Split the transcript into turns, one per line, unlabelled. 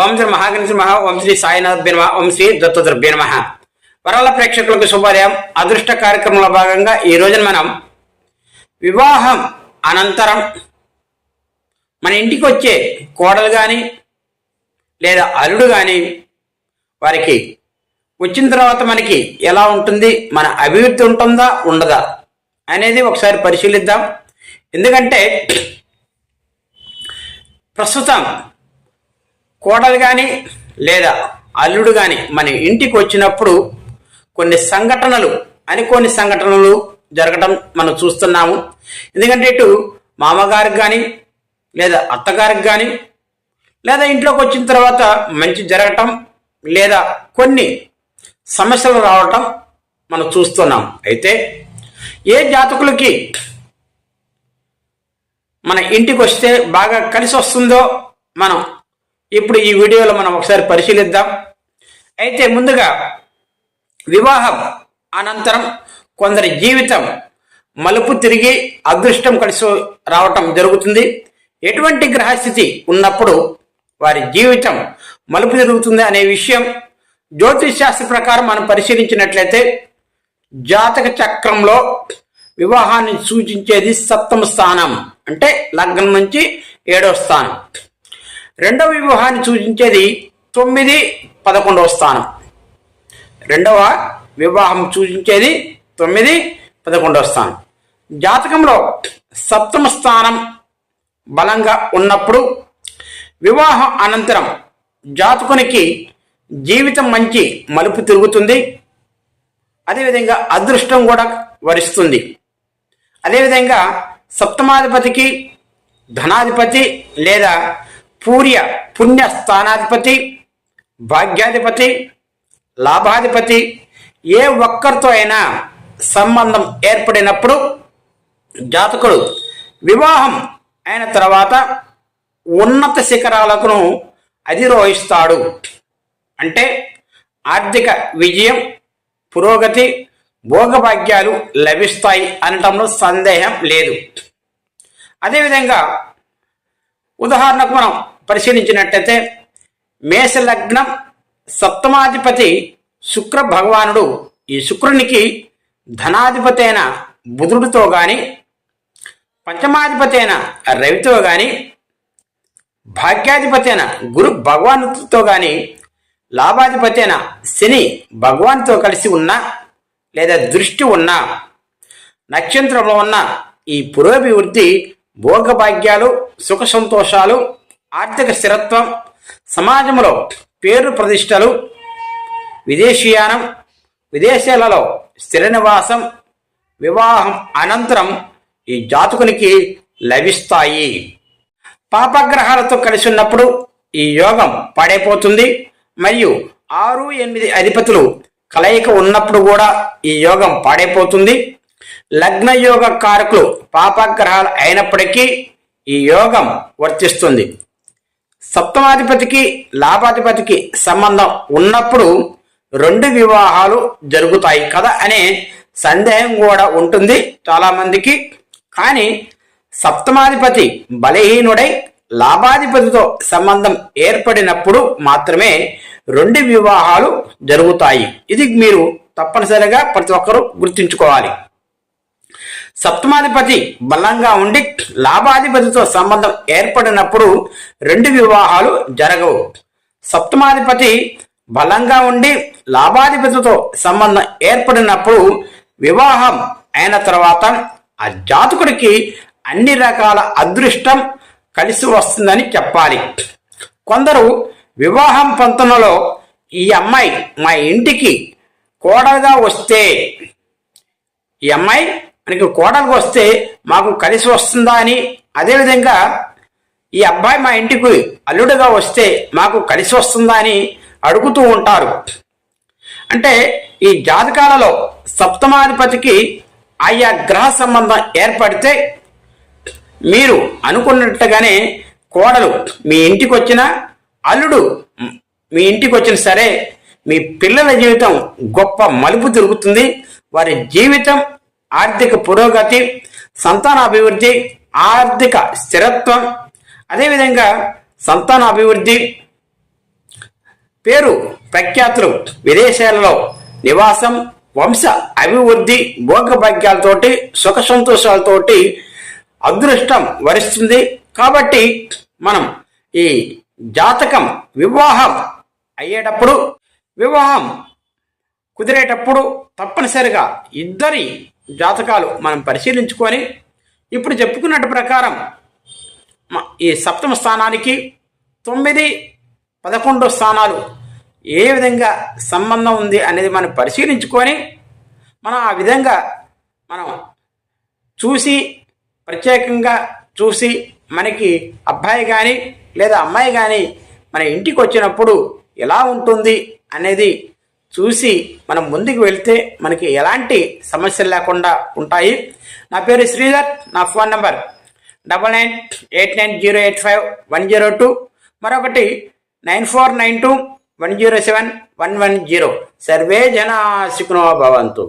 ఓం శ్రీ మహాగణేశ మహా ఓం శ్రీ సాయినాథ్ బిర్మ ఓం శ్రీ దత్తదుర్భ్య నమ. వరాల ప్రేక్షకులకు శుభోదయం. అదృష్ట కార్యక్రమంలో భాగంగా ఈ రోజున మనం వివాహం అనంతరం మన ఇంటికి వచ్చే కోడలు కానీ లేదా అల్లుడు కానీ వారికి వచ్చిన తర్వాత మనకి ఎలా ఉంటుంది మన అభివృద్ధి ఉంటుందా ఉండదా అనేది ఒకసారి పరిశీలిద్దాం. ఎందుకంటే ప్రస్తుతం కోడలు కానీ లేదా అల్లుడు కానీ మన ఇంటికి వచ్చినప్పుడు కొన్ని సంఘటనలు అని కొన్ని సంఘటనలు జరగటం మనం చూస్తున్నాము. ఎందుకంటే ఇటు మామగారికి కానీ లేదా అత్తగారికి కానీ లేదా ఇంట్లోకి వచ్చిన తర్వాత మంచి జరగటం లేదా కొన్ని సమస్యలు రావటం మనం చూస్తున్నాం. అయితే ఏ జాతకులకి మన ఇంటికి వస్తే బాగా కలిసి వస్తుందో మనం ఇప్పుడు ఈ వీడియోలో మనం ఒకసారి పరిశీలిద్దాం. అయితే ముందుగా వివాహం అనంతరం కొందరి జీవితం మలుపు తిరిగి అదృష్టం కలిసి రావటం జరుగుతుంది. ఎటువంటి గ్రహస్థితి ఉన్నప్పుడు వారి జీవితం మలుపు తిరుగుతుంది అనే విషయం జ్యోతిష్ శాస్త్ర ప్రకారం మనం పరిశీలించినట్లయితే జాతక చక్రంలో వివాహాన్ని సూచించేది సప్తమ స్థానం అంటే లగ్నం నుంచి ఏడో స్థానం. రెండవ వివాహాన్ని సూచించేది తొమ్మిది పదకొండవ స్థానం. రెండవ వివాహం సూచించేది తొమ్మిది పదకొండవ స్థానం. జాతకంలో సప్తమ స్థానం బలంగా ఉన్నప్పుడు వివాహం అనంతరం జాతకునికి జీవితం మంచి మలుపు తిరుగుతుంది. అదేవిధంగా అదృష్టం కూడా వరిస్తుంది. అదేవిధంగా సప్తమాధిపతికి ధనాధిపతి లేదా పూర్య పుణ్య స్థానాధిపతి భాగ్యాధిపతి లాభాధిపతి ఏ ఒక్కరితో అయినా సంబంధం ఏర్పడినప్పుడు జాతకుడు వివాహం అయిన తర్వాత ఉన్నత శిఖరాలకును అధిరోహిస్తాడు. అంటే ఆర్థిక విజయం పురోగతి భోగభాగ్యాలు లభిస్తాయి అనటంలో సందేహం లేదు. అదేవిధంగా ఉదాహరణకు మనం పరిశీలించినట్టయితే మేషలగ్నం సప్తమాధిపతి శుక్ర భగవానుడు ఈ శుక్రునికి ధనాధిపతి అయిన బుధుడితో గాని పంచమాధిపతి అయిన రవితో గాని భాగ్యాధిపతి అయిన గురు భగవానుతో గాని లాభాధిపతి అయిన శని భగవాన్తో కలిసి ఉన్నా లేదా దృష్టి ఉన్న నక్షత్రంలో ఉన్న ఈ పురోభివృద్ధి భోగభాగ్యాలు సుఖ సంతోషాలు ఆర్థిక స్థిరత్వం సమాజంలో పేరు ప్రతిష్టలు విదేశీయానం విదేశాలలో స్థిర నివాసం వివాహం అనంతరం ఈ జాతకునికి లభిస్తాయి. పాపగ్రహాలతో కలిసి ఉన్నప్పుడు ఈ యోగం పడైపోతుంది. మరియు ఆరు ఎనిమిది అధిపతులు కలయిక ఉన్నప్పుడు కూడా ఈ యోగం పాడైపోతుంది. లగ్న యోగ కారకులు పాపగ్రహాలు అయినప్పటికీ ఈ యోగం వర్తిస్తుంది. సప్తమాధిపతికి లాభాధిపతికి సంబంధం ఉన్నప్పుడు రెండు వివాహాలు జరుగుతాయి కదా అనే సందేహం కూడా ఉంటుంది చాలా మందికి కానీ సప్తమాధిపతి బలహీనుడై లాభాధిపతితో సంబంధం ఏర్పడినప్పుడు మాత్రమే రెండు వివాహాలు జరుగుతాయి. ఇది మీరు తప్పనిసరిగా ప్రతి ఒక్కరూ గుర్తుంచుకోవాలి. సప్తమాధిపతి బలంగా ఉండి లాభాధిపతితో సంబంధం ఏర్పడినప్పుడు రెండు వివాహాలు జరగవు. సప్తమాధిపతి బలంగా ఉండి లాభాధిపతితో సంబంధం ఏర్పడినప్పుడు వివాహం అయిన తర్వాత ఆ జాతకుడికి అన్ని రకాల అదృష్టం కలిసి వస్తుందని చెప్పాలి. కొందరు వివాహం పంతనలో ఈ అమ్మాయి మా ఇంటికి కోడలుగా వస్తే ఈ అమ్మాయి మనకి కోడలుగా వస్తే మాకు కలిసి వస్తుందా అని అదేవిధంగా ఈ అబ్బాయి మా ఇంటికి అల్లుడుగా వస్తే మాకు కలిసి వస్తుందా అని అడుగుతూ ఉంటారు. అంటే ఈ జాతకాలలో సప్తమాధిపతికి ఆయా గ్రహ సంబంధం ఏర్పడితే మీరు అనుకున్నట్టుగానే కోడలు మీ ఇంటికి వచ్చిన అల్లుడు మీ ఇంటికి వచ్చిన సరే మీ పిల్లల జీవితం గొప్ప మలుపు తిరుగుతుంది. వారి జీవితం ఆర్థిక పురోగతి సంతాన అభివృద్ధి ఆర్థిక స్థిరత్వం అదేవిధంగా సంతాన అభివృద్ధి పేరు ప్రఖ్యాతులు విదేశాలలో నివాసం వంశ అభివృద్ధి భోగభాగ్యాలతోటి సుఖ సంతోషాలతోటి అదృష్టం వరిస్తుంది. కాబట్టి మనం ఈ జాతకం వివాహం అయ్యేటప్పుడు వివాహం కుదిరేటప్పుడు తప్పనిసరిగా ఇద్దరి జాతకాలు మనం పరిశీలించుకొని ఇప్పుడు చెప్పుకున్నట్టు ప్రకారం ఈ సప్తమ స్థానానికి తొమ్మిది పదకొండు స్థానాలు ఏ విధంగా సంబంధం ఉంది అనేది మనం పరిశీలించుకొని మనం ఆ విధంగా మనం చూసి ప్రత్యేకంగా చూసి మనకి అబ్బాయి కానీ లేదా అమ్మాయి కానీ మన ఇంటికి వచ్చినప్పుడు ఎలా ఉంటుంది అనేది చూసి మనం ముందుకు వెళ్తే మనకి ఎలాంటి సమస్యలు లేకుండా ఉంటాయి. నా పేరు శ్రీధర్ నా phone number double nine eight nine zero eight five one zero two మరొకటి nine four nine two one zero seven one one zero. Survey జనా సుఖినో భవంతు.